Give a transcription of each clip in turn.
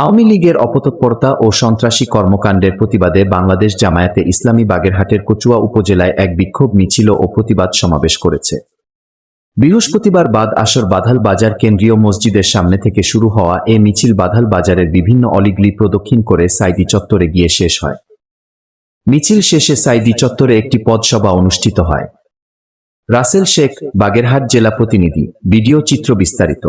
আওয়ামী লীগের অপতৎপরতা ও সন্ত্রাসী কর্মকাণ্ডের প্রতিবাদে বাংলাদেশ জামায়াতে ইসলামী বাগেরহাটের কচুয়া উপজেলায় এক বিক্ষোভ, মিছিল ও প্রতিবাদ সমাবেশ করেছে। বৃহস্পতিবার বাদ আসর বাধাল বাজার কেন্দ্রীয় মসজিদের সামনে থেকে শুরু হওয়া এ মিছিল বাধাল বাজারের বিভিন্ন অলিগলি প্রদক্ষিণ করে সাইদি চত্বরে গিয়ে শেষ হয়। মিছিল শেষে সাইদি চত্বরে একটি পদসভা অনুষ্ঠিত হয়। রাসেল শেখ, বাগেরহাট জেলা প্রতিনিধি, ভিডিও চিত্র বিস্তারিত।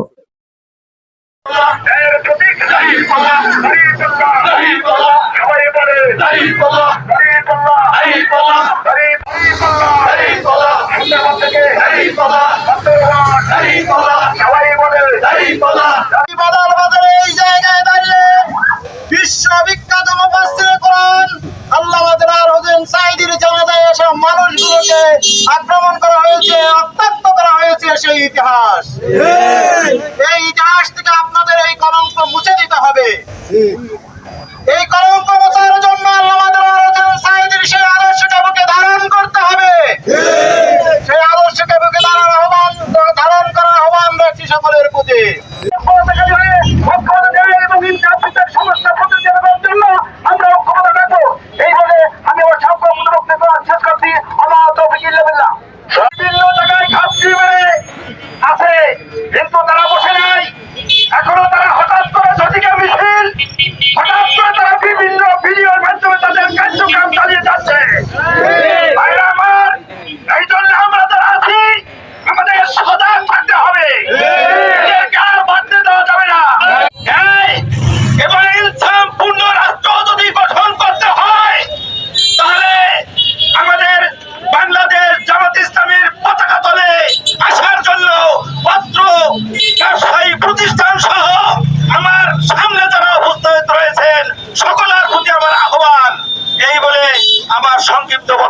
বিশ্ববিখ্যাত মানুষগুলোকে আক্রমণ করা হয়েছে অত্যান্ত করা হয়েছে সেই ইতিহাস এই থেকে আপনাদের এই কলঙ্ক মুছে দিতে হবে। এই কলঙ্ক